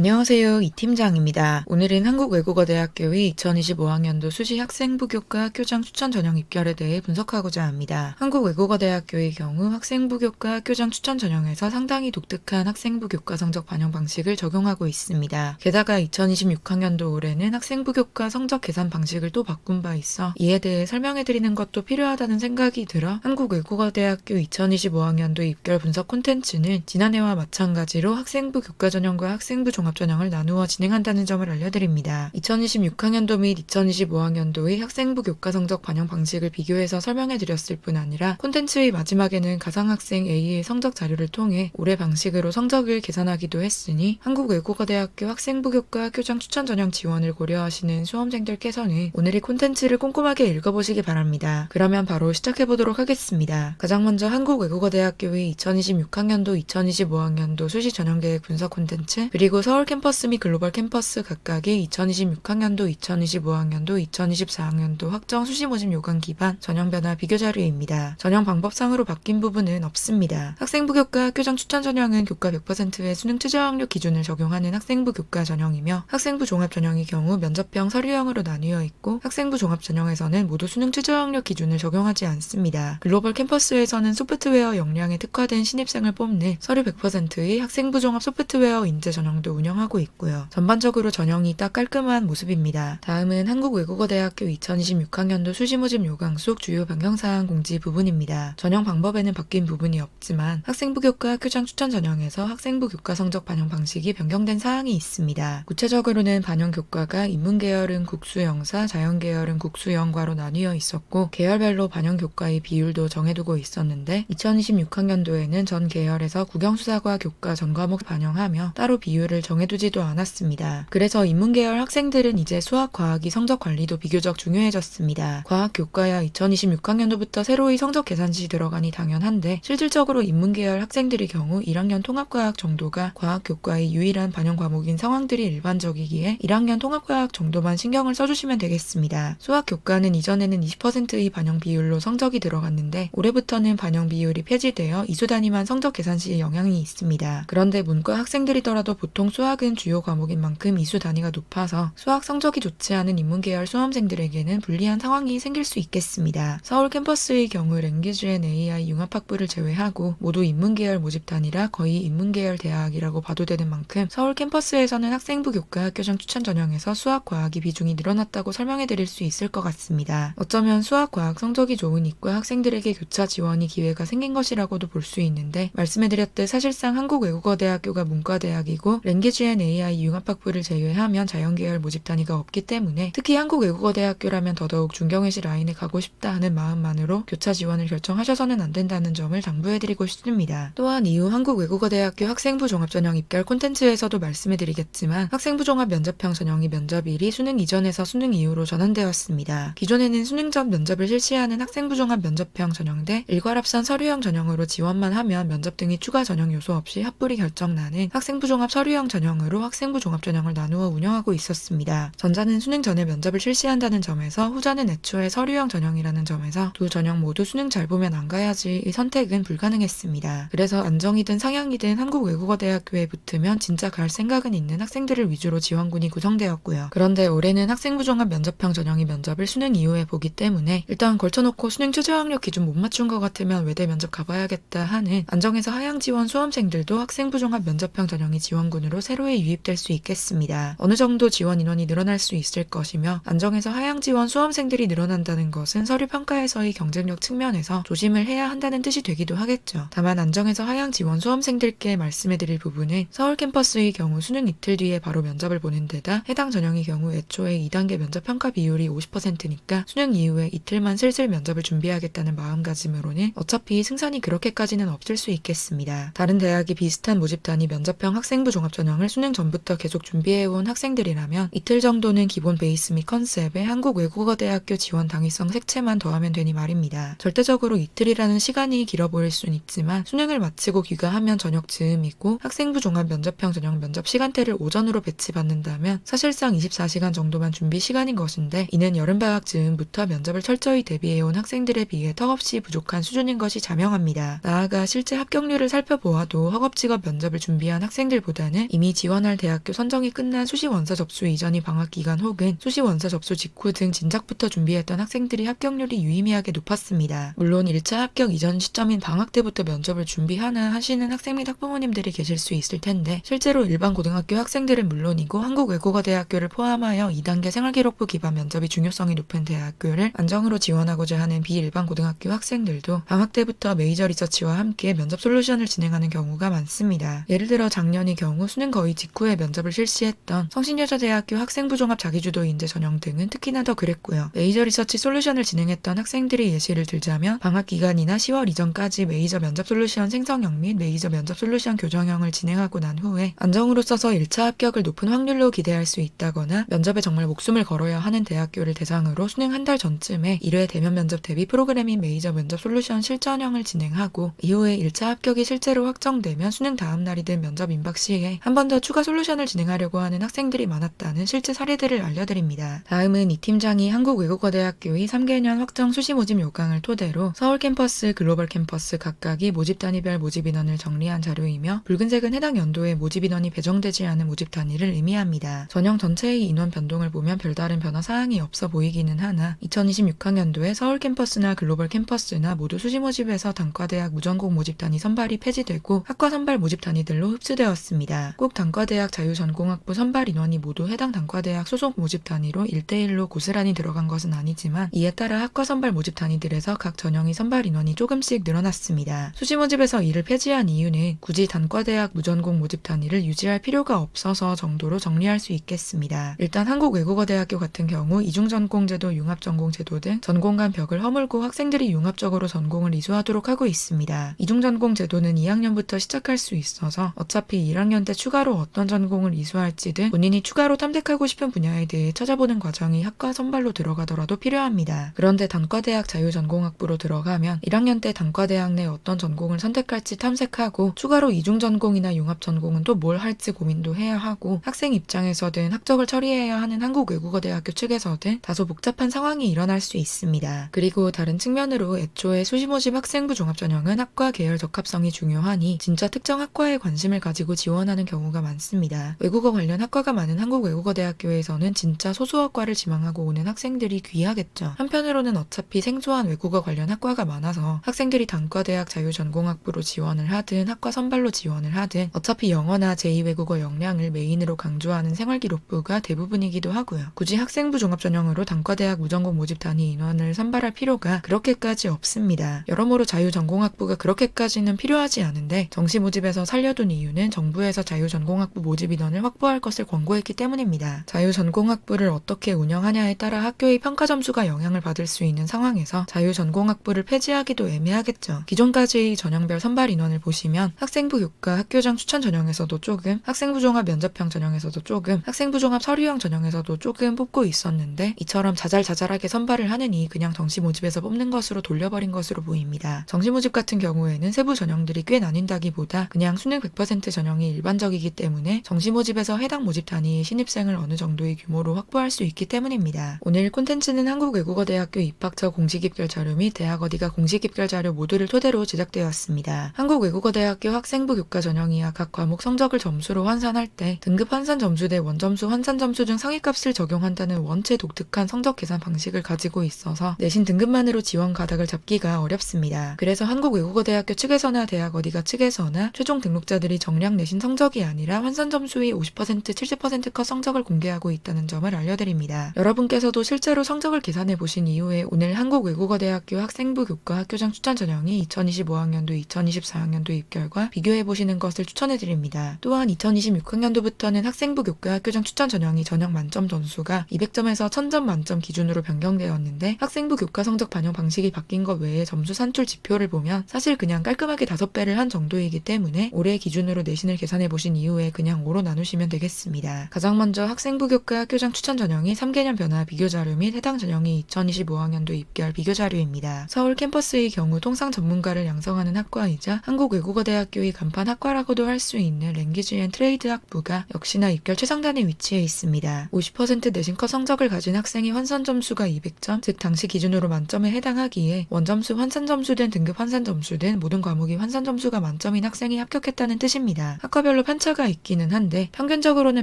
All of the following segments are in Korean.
안녕하세요. 이 팀장입니다. 오늘은 한국외국어대학교의 2025학년도 수시 학생부 교과 학교장 추천 전형 입결에 대해 분석하고자 합니다. 한국외국어대학교의 경우 학생부 교과 학교장 추천 전형에서 상당히 독특한 학생부 교과 성적 반영 방식을 적용하고 있습니다. 게다가 2026학년도 올해는 학생부 교과 성적 계산 방식을 또 바꾼 바 있어 이에 대해 설명해드리는 것도 필요하다는 생각이 들어 한국외국어대학교 2025학년도 입결 분석 콘텐츠는 지난해와 마찬가지로 학생부 교과 전형과 학생부 종합 전형을 나누어 진행한다는 점을 알려드립니다. 2026학년도 및 2025학년도의 학생부 교과 성적 반영 방식을 비교해서 설명해 드렸을 뿐 아니라 콘텐츠의 마지막에는 가상학생 A의 성적 자료를 통해 올해 방식으로 성적을 계산하기도 했으니 한국외국어대학교 학생부 교과 학교장 추천 전형 지원을 고려하시는 수험생들께서는 오늘 이 콘텐츠를 꼼꼼하게 읽어보시기 바랍니다. 그러면 바로 시작해 보도록 하겠습니다. 가장 먼저 한국외국어대학교의 2026학년도 2025학년도 수시 전형계획 분석 콘텐츠 그리고 서울 캠퍼스 및 글로벌 캠퍼스 각각의 2026학년도, 2025학년도, 2024학년도 확정 수시 모집 요강 기반 전형 변화 비교 자료입니다. 전형 방법상으로 바뀐 부분은 없습니다. 학생부 교과 학교장 추천 전형은 교과 100%의 수능 최저 학력 기준을 적용하는 학생부 교과 전형이며 학생부 종합 전형의 경우 면접형 서류형으로 나뉘어 있고 학생부 종합 전형에서는 모두 수능 최저 학력 기준을 적용하지 않습니다. 글로벌 캠퍼스에서는 소프트웨어 역량에 특화된 신입생을 뽑는 서류 100%의 학생부 종합 소프트웨어 인재 전형도 운영 하고 있고요. 전반적으로 전형이 딱 깔끔한 모습입니다. 다음은 한국외국어대학교 2026학년도 수시 모집 요강 속 주요 변경사항 공지 부분입니다. 전형 방법에는 바뀐 부분이 없지만 학생부 교과 학교장 추천 전형에서 학생부 교과 성적 반영 방식이 변경된 사항이 있습니다. 구체적으로는 반영 교과가 인문 계열은 국수 영사, 자연 계열은 국수 영과로 나뉘어 있었고 계열별로 반영 교과의 비율도 정해두고 있었는데 2026학년도에는 전 계열에서 국영수사과 교과 전 과목 반영하며 따로 비율을 정해 두지도 않았습니다. 그래서 인문계열 학생들은 이제 수학, 과학이 성적 관리도 비교적 중요해졌습니다. 과학 교과야 2026학년도부터 새로이 성적 계산시 들어가니 당연한데 실질적으로 인문계열 학생들의 경우 1학년 통합과학 정도가 과학 교과의 유일한 반영 과목인 상황들이 일반적이기에 1학년 통합과학 정도만 신경을 써주시면 되겠습니다. 수학 교과는 이전에는 20%의 반영 비율로 성적이 들어갔는데 올해부터는 반영 비율이 폐지되어 이수 단위만 성적 계산 시에 영향이 있습니다. 그런데 문과 학생들이더라도 보통 수학 은 주요 과목인 만큼 이수 단위가 높아서 수학 성적이 좋지 않은 인문계열 수험생들에게는 불리한 상황이 생길 수 있겠습니다. 서울 캠퍼스의 경우 랭귀지 앤 AI 융합학부를 제외하고 모두 인문계열 모집단이라 거의 인문계열 대학이라고 봐도 되는 만큼 서울 캠퍼스에서는 학생부 교과 학교장 추천 전형에서 수학 과학이 비중이 늘어났다고 설명해 드릴 수 있을 것 같습니다. 어쩌면 수학 과학 성적이 좋은 이과 학생들에게 교차 지원이 기회가 생긴 것이라고도 볼 수 있는데 말씀해 드렸듯 사실상 한국 외국어 대학교가 문과대학이고 랭귀지 앤 AI 융합 학부를 제외하면 자연계열 모집 단위가 없기 때문에 특히 한국 외국어 대학교라면 더더욱 중경외시 라인에 가고 싶다 하는 마음만으로 교차 지원을 결정하셔서는 안 된다는 점을 당부해드리고 싶습니다. 또한 이후 한국 외국어 대학교 학생부 종합 전형 입결 콘텐츠에서도 말씀해드리겠지만 학생부 종합 면접형 전형이 면접일이 수능 이전에서 수능 이후로 전환되었습니다. 기존에는 수능 전 면접을 실시하는 학생부 종합 면접형 전형 대 일괄합산 서류형 전형으로 지원만 하면 면접 등의 추가 전형 요소 없이 합불이 결정나는 학생부 종합 서류형 전형 으로 학생부 종합 전형을 나누어 운영하고 있었습니다. 전자는 수능 전에 면접을 실시한다는 점에서 후자는 애초에 서류형 전형이라는 점에서 두 전형 모두 수능 잘 보면 안 가야지 이 선택은 불가능했습니다. 그래서 안정이든 상향이든 한국외국어대학교에 붙으면 진짜 갈 생각은 있는 학생들을 위주로 지원군이 구성되었고요. 그런데 올해는 학생부 종합 면접형 전형이 면접을 수능 이후에 보기 때문에 일단 걸쳐놓고 수능 최저 학력 기준 못 맞춘 것 같으면 외대 면접 가봐야겠다 하는 안정에서 하향 지원 수험생들도 학생부 종합 면접형 전형이 지원군으로 새로이 유입될 수 있겠습니다. 어느 정도 지원 인원이 늘어날 수 있을 것이며 안정에서 하향 지원 수험생들이 늘어난다는 것은 서류 평가에서의 경쟁력 측면에서 조심을 해야 한다는 뜻이 되기도 하겠죠. 다만 안정에서 하향 지원 수험생들께 말씀해드릴 부분은 서울 캠퍼스의 경우 수능 이틀 뒤에 바로 면접을 보는 데다 해당 전형의 경우 애초에 2단계 면접 평가 비율이 50%니까 수능 이후에 이틀만 슬슬 면접을 준비하겠다는 마음가짐으로는 어차피 승산이 그렇게까지는 없을 수 있겠습니다. 다른 대학이 비슷한 모집단이 면접형 학생부 종합 전형 을 수능 전부터 계속 준비해온 학생들이라면 이틀 정도는 기본 베이스 및 컨셉에 한국 외국어 대학교 지원 당위성 색채만 더하면 되니 말입니다. 절대적으로 이틀이라는 시간이 길어 보일 순 있지만 수능을 마치고 귀가하면 저녁 즈음이고 학생부 종합 면접형 전형 면접 시간대를 오전으로 배치받는다면 사실상 24시간 정도만 준비 시간인 것인데 이는 여름방학 즈음부터 면접을 철저히 대비해온 학생들에 비해 턱없이 부족한 수준인 것이 자명합니다. 나아가 실제 합격률을 살펴보아도 허겁지겁 면접을 준비한 학생들보다는 이미 지원할 대학교 선정이 끝난 수시 원서 접수 이전이 방학 기간 혹은 수시 원서 접수 직후 등 진작부터 준비했던 학생들이 합격률이 유의미하게 높았습니다. 물론 1차 합격 이전 시점인 방학 때부터 면접을 준비하나 하시는 학생 및 학부모님들이 계실 수 있을 텐데 실제로 일반 고등학교 학생들은 물론이고 한국외국어대학교를 포함하여 2단계 생활기록부 기반 면접이 중요성이 높은 대학교를 안정으로 지원하고자 하는 비일반 고등학교 학생들도 방학 때부터 메이저 리서치와 함께 면접 솔루션을 진행하는 경우가 많습니다. 예를 들어 작년의 경우 수능 거의 직후에 면접을 실시했던 성신여자대학교 학생부 종합 자기주도 인재 전형 등은 특히나 더 그랬고요. 메이저 리서치 솔루션을 진행했던 학생들의 예시를 들자면 방학 기간이나 10월 이전까지 메이저 면접 솔루션 생성형 및 메이저 면접 솔루션 교정형을 진행하고 난 후에 안정으로 써서 1차 합격을 높은 확률로 기대할 수 있다거나 면접에 정말 목숨을 걸어야 하는 대학교를 대상으로 수능 한 달 전쯤에 1회 대면 면접 대비 프로그램인 메이저 면접 솔루션 실전형을 진행하고 이후에 1차 합격이 실제로 확정되면 수능 다음 날이 된 면접 임박 시에 한번 더 추가 솔루션을 진행하려고 하는 학생들이 많았다는 실제 사례들을 알려드립니다. 다음은 이 팀장이 한국외국어대학교의 3개년 확정 수시 모집 요강을 토대로 서울 캠퍼스, 글로벌 캠퍼스 각각이 모집 단위별 모집 인원을 정리한 자료이며 붉은색은 해당 연도에 모집 인원이 배정되지 않은 모집 단위를 의미합니다. 전형 전체의 인원 변동을 보면 별다른 변화 사항이 없어 보이기는 하나 2026학년도에 서울 캠퍼스나 글로벌 캠퍼스나 모두 수시 모집에서 단과대학 무전공 모집 단위 선발이 폐지되고 학과 선발 모집 단위들로 흡수되었습니다. 꼭 단과대학 자유전공학부 선발 인원이 모두 해당 단과대학 소속 모집 단위로 1대1로 고스란히 들어간 것은 아니지만 이에 따라 학과 선발 모집 단위들에서 각 전형의 선발 인원이 조금씩 늘어났습니다. 수시 모집에서 이를 폐지한 이유는 굳이 단과대학 무전공 모집 단위를 유지할 필요가 없어서 정도로 정리할 수 있겠습니다. 일단 한국외국어대학교 같은 경우 이중전공제도, 융합전공제도 등 전공 간 벽을 허물고 학생들이 융합적으로 전공을 이수하도록 하고 있습니다. 이중전공제도는 2학년부터 시작할 수 있어서 어차피 1학년 때 추가로 어떤 전공을 이수할지든 본인이 추가로 탐색하고 싶은 분야에 대해 찾아보는 과정이 학과 선발로 들어가더라도 필요합니다. 그런데 단과대학 자유전공학부로 들어가면 1학년 때 단과대학 내 어떤 전공을 선택할지 탐색하고 추가로 이중전공이나 융합전공은 또 뭘 할지 고민도 해야 하고 학생 입장에서든 학적을 처리해야 하는 한국외국어대학교 측에서든 다소 복잡한 상황이 일어날 수 있습니다. 그리고 다른 측면으로 애초에 수시모집 학생부 종합전형은 학과 계열 적합성이 중요하니 진짜 특정 학과에 관심을 가지고 지원하는 경우가 많습니다. 외국어 관련 학과가 많은 한국 외국어 대학교에서는 진짜 소수학과를 지망하고 오는 학생들이 귀하겠죠. 한편으로는 어차피 생소한 외국어 관련 학과가 많아서 학생들이 단과대학 자유전공학부로 지원을 하든 학과 선발로 지원을 하든 어차피 영어나 제2외국어 역량을 메인으로 강조하는 생활기록부가 대부분이기도 하고요. 굳이 학생부 종합전형으로 단과대학 무전공 모집 단위 인원을 선발할 필요가 그렇게까지 없습니다. 여러모로 자유전공학부가 그렇게까지는 필요하지 않은데 정시 모집에서 살려둔 이유는 정부에서 자유전공 학부 모집 인원을 확보할 것을 권고했기 때문입니다. 자유전공학부를 어떻게 운영하냐에 따라 학교의 평가 점수가 영향을 받을 수 있는 상황에서 자유전공학부를 폐지하기도 애매하겠죠. 기존까지의 전형별 선발 인원을 보시면 학생부 교과 학교장 추천 전형에서도 조금, 학생부 종합 면접형 전형에서도 조금, 학생부 종합 서류형 전형에서도 조금 뽑고 있었는데 이처럼 자잘자잘하게 선발을 하느니 그냥 정시 모집에서 뽑는 것으로 돌려버린 것으로 보입니다. 정시 모집 같은 경우에는 세부 전형들이 꽤 나뉜다기보다 그냥 수능 100% 전형이 일반적이기 때문에 정시 모집에서 해당 모집 단위의 신입생을 어느 정도의 규모로 확보할 수 있기 때문입니다. 오늘 콘텐츠는 한국외국어대학교 입학처 공식 입결 자료 및 대학 어디가 공식 입결 자료 모두를 토대로 제작되었습니다. 한국외국어대학교 학생부 교과 전형이야 각 과목 성적을 점수로 환산할 때 등급 환산 점수 대 원점수 환산 점수 중 상위값을 적용한다는 원체 독특한 성적 계산 방식을 가지고 있어서 내신 등급만으로 지원 가닥을 잡기가 어렵습니다. 그래서 한국외국어대학교 측에서나 대학 어디가 측에서나 최종 등록자들이 정량 내신 성적이 아 니라 환산 점수의 50% 70%컷 성적을 공개하고 있다는 점을 알려드립니다. 여러분께서도 실제로 성적을 계산해 보신 이후에 오늘 한국외국어대학교 학생부 교과 학교장 추천 전형이 2025학년도 2024학년도 입결과 비교해 보시는 것을 추천해 드립니다. 또한 2026학년도부터는 학생부 교과 학교장 추천 전형이 전형 만점 점수가 200점에서 1000점 만점 기준으로 변경되었는데 학생부 교과 성적 반영 방식이 바뀐 것 외에 점수 산출 지표를 보면 사실 그냥 깔끔하게 5배를 한 정도이기 때문에 올해 기준으로 내신을 계산해 보신 이후 에 그냥 5로 나누시면 되겠습니다. 가장 먼저 학생부 교과 학교장 추천 전형이 3개년 변화 비교 자료 및 해당 전형이 2025학년도 입결 비교 자료입니다. 서울 캠퍼스의 경우 통상 전문가를 양성하는 학과이자 한국외국어대학교의 간판 학과라고도 할 수 있는 랭귀지 앤 트레이드 학부가 역시나 입결 최상단에 위치해 있습니다. 50% 내신컷 성적을 가진 학생이 환산 점수가 200점, 즉 당시 기준으로 만점에 해당하기에 원점수 환산 점수든 등급 환산 점수든 모든 과목이 환산 점수가 만점인 학생이 합격했다는 뜻입니다. 학과별로 편차가 차이가 있기는 한데 평균적으로는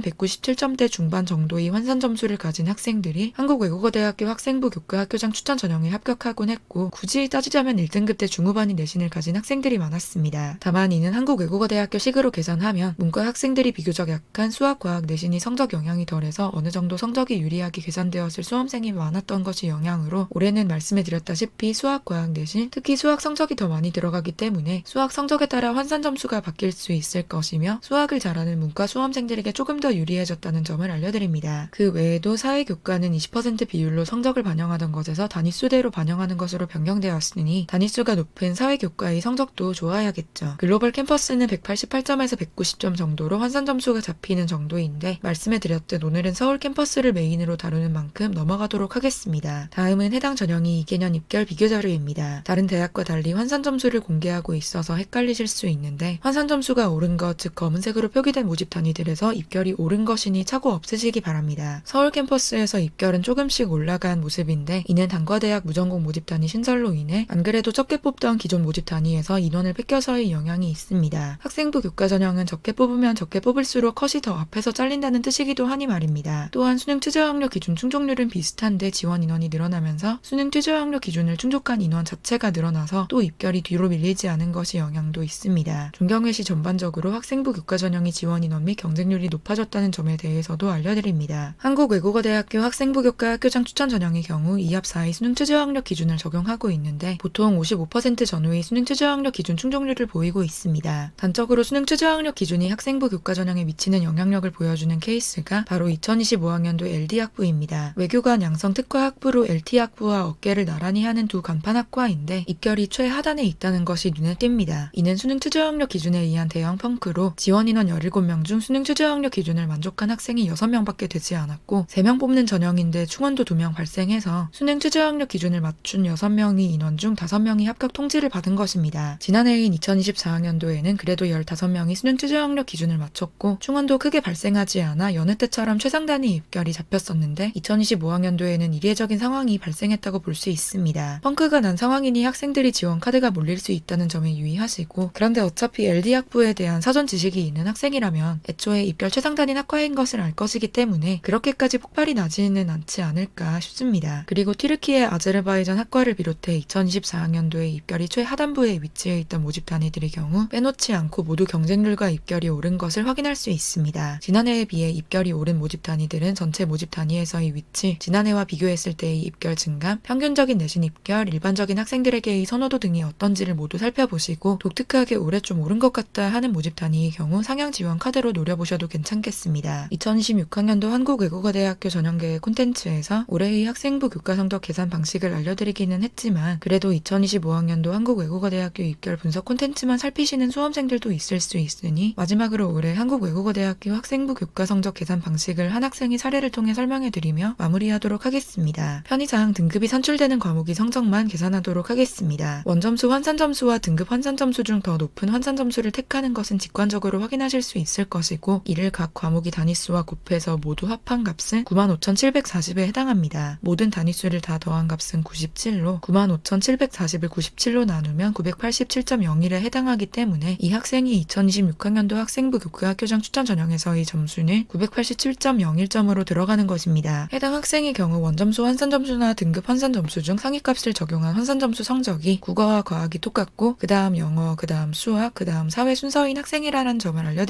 197점대 중반 정도의 환산 점수를 가진 학생들이 한국외국어대학교 학생부 교과 학교장 추천 전형에 합격하곤 했고 굳이 따지자면 1등급 때 중후반이 내신을 가진 학생들이 많았습니다. 다만 이는 한국외국어대학교 식으로 계산하면 문과 학생들이 비교적 약한 수학, 과학 내신이 성적 영향이 덜해서 어느 정도 성적이 유리하게 계산되었을 수험생이 많았던 것이 영향으로 올해는 말씀해 드렸다시피 수학, 과학 내신, 특히 수학 성적이 더 많이 들어가기 때문에 수학 성적에 따라 환산 점수가 바뀔 수 있을 것이며 수학을 잘 하는 문과 수험생들에게 조금 더 유리해졌다는 점을 알려드립니다. 그 외에도 사회 교과는 20% 비율로 성적을 반영하던 것에서 단위수대로 반영하는 것으로 변경되었으니 단위수가 높은 사회 교과의 성적도 좋아야겠죠. 글로벌 캠퍼스는 188점에서 190점 정도로 환산 점수가 잡히는 정도인데 말씀해 드렸듯 오늘은 서울 캠퍼스를 메인으로 다루는 만큼 넘어가도록 하겠습니다. 다음은 해당 전형이 2개년 입결 비교 자료입니다. 다른 대학과 달리 환산 점수를 공개하고 있어서 헷갈리실 수 있는데 환산 점수가 오른 것, 즉 검은색으로 표기된 모집 단위들에서 입결이 오른 것이니 착오 없으시기 바랍니다. 서울 캠퍼스에서 입결은 조금씩 올라간 모습인데 이는 단과대학 무전공 모집 단위 신설로 인해 안 그래도 적게 뽑던 기존 모집 단위에서 인원을 뺏겨서의 영향이 있습니다. 학생부 교과 전형은 적게 뽑으면 적게 뽑을수록 컷이 더 앞에서 잘린다는 뜻이기도 하니 말입니다. 또한 수능 최저 학력 기준 충족률은 비슷한데 지원 인원이 늘어나면서 수능 최저 학력 기준을 충족한 인원 자체가 늘어나서 또 입결이 뒤로 밀리지 않은 것이 영향도 있습니다. 종경외시 전반적으로 학생부 교과 전형이 지원 인원 및 경쟁률이 높아졌다는 점에 대해서도 알려드립니다. 한국외국어대학교 학생부 교과 학교장 추천 전형의 경우 2합 4의 수능 최저 학력 기준을 적용하고 있는데 보통 55% 전후의 수능 최저 학력 기준 충족률을 보이고 있습니다. 단적으로 수능 최저 학력 기준이 학생부 교과 전형에 미치는 영향력을 보여주는 케이스가 바로 2025학년도 LD 학부입니다. 외교관 양성 특화 학부로 LT 학부와 어깨를 나란히 하는 두 간판 학과인데 입결이 최하단에 있다는 것이 눈에 띕니다. 이는 수능 최저 학력 기준에 의한 대형 펑크로 지원 인원 17명 중 수능 최저 학력 기준을 만족한 학생이 6명밖에 되지 않았고 3명 뽑는 전형인데 충원도 2명 발생해서 수능 최저 학력 기준을 맞춘 6명이 인원 중 5명이 합격 통지를 받은 것입니다. 지난해인 2024학년도에는 그래도 15명이 수능 최저 학력 기준을 맞췄고 충원도 크게 발생하지 않아 여느 때처럼 최상 단위 입결이 잡혔었는데 2025학년도에는 이례적인 상황이 발생했다고 볼 수 있습니다. 펑크가 난 상황이니 학생들이 지원 카드가 몰릴 수 있다는 점에 유의하시고 그런데 어차피 LD 학부에 대한 사전 지식이 있는 학생 이라면 애초에 입결 최상단인 학과인 것을 알 것이기 때문에 그렇게까지 폭발이 나지는 않지 않을까 싶습니다. 그리고 튀르키예 아제르바이잔 학과를 비롯해 2024학년도에 입결이 최하단부에 위치해 있던 모집 단위들의 경우 빼놓지 않고 모두 경쟁률과 입결이 오른 것을 확인할 수 있습니다. 지난해에 비해 입결이 오른 모집 단위들은 전체 모집 단위에서의 위치, 지난해와 비교했을 때의 입결 증감, 평균적인 내신 입결, 일반적인 학생들에게의 선호도 등이 어떤지를 모두 살펴보시고 독특하게 올해 좀 오른 것 같다 하는 모집 단위의 경우 상향 지원 카드로 노려보셔도 괜찮겠습니다. 2026학년도 한국외국어대학교 전형계획 콘텐츠에서 올해의 학생부 교과 성적 계산 방식을 알려드리기는 했지만 그래도 2025학년도 한국외국어대학교 입결 분석 콘텐츠만 살피시는 수험생들도 있을 수 있으니 마지막으로 올해 한국외국어대학교 학생부 교과 성적 계산 방식을 한 학생이 사례를 통해 설명해드리며 마무리하도록 하겠습니다. 편의상 등급이 산출되는 과목이 성적만 계산하도록 하겠습니다. 원점수 환산 점수와 등급 환산 점수 중 더 높은 환산 점수를 택하는 것은 직관적으로 확인하실 수 있을 것이고 이를 각 과목이 단위수와 곱해서 모두 합한 값은 95,740에 해당합니다. 모든 단위수를 다 더한 값은 97로 95,740을 97로 나누면 987.01에 해당하기 때문에 이 학생이 2026학년도 학생부 교과 학교장 추천 전형에서의 점수는 987.01점으로 들어가는 것입니다. 해당 학생의 경우 원점수 환산 점수나 등급 환산 점수 중 상위값을 적용한 환산 점수 성적이 국어와 과학이 똑같고 그 다음 영어, 그 다음 수학, 그 다음 사회 순서인 학생이라는 점을 알려드립니다.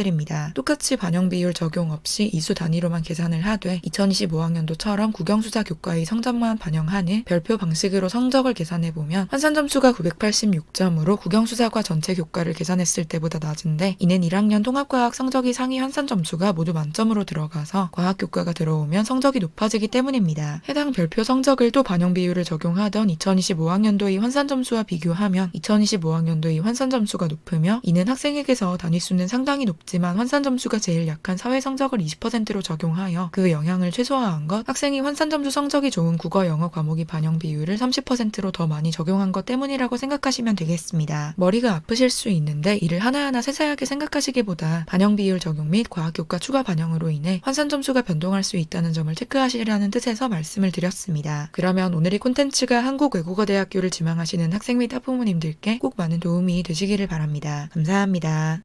똑같이 반영 비율 적용 없이 이수 단위로만 계산을 하되 2025학년도처럼 국영수사 교과의 성적만 반영하는 별표 방식으로 성적을 계산해 보면 환산 점수가 986점으로 국영수사과 전체 교과를 계산했을 때보다 낮은데 이는 1학년 통합과학 성적이 상위 환산 점수가 모두 만점으로 들어가서 과학 교과가 들어오면 성적이 높아지기 때문입니다. 해당 별표 성적을 또 반영 비율을 적용하던 2025학년도의 환산 점수와 비교하면 2025학년도의 환산 점수가 높으며 이는 학생에게서 단위수는 상당히 높 지만 환산 점수가 제일 약한 사회 성적을 20%로 적용하여 그 영향을 최소화한 것, 학생이 환산 점수 성적이 좋은 국어, 영어 과목이 반영 비율을 30%로 더 많이 적용한 것 때문이라고 생각하시면 되겠습니다. 머리가 아프실 수 있는데 이를 하나하나 세세하게 생각하시기보다 반영 비율 적용 및 과학 교과 추가 반영으로 인해 환산 점수가 변동할 수 있다는 점을 체크하시라는 뜻에서 말씀을 드렸습니다. 그러면 오늘의 콘텐츠가 한국 외국어 대학교를 지망하시는 학생 및 학부모님들께 꼭 많은 도움이 되시기를 바랍니다. 감사합니다.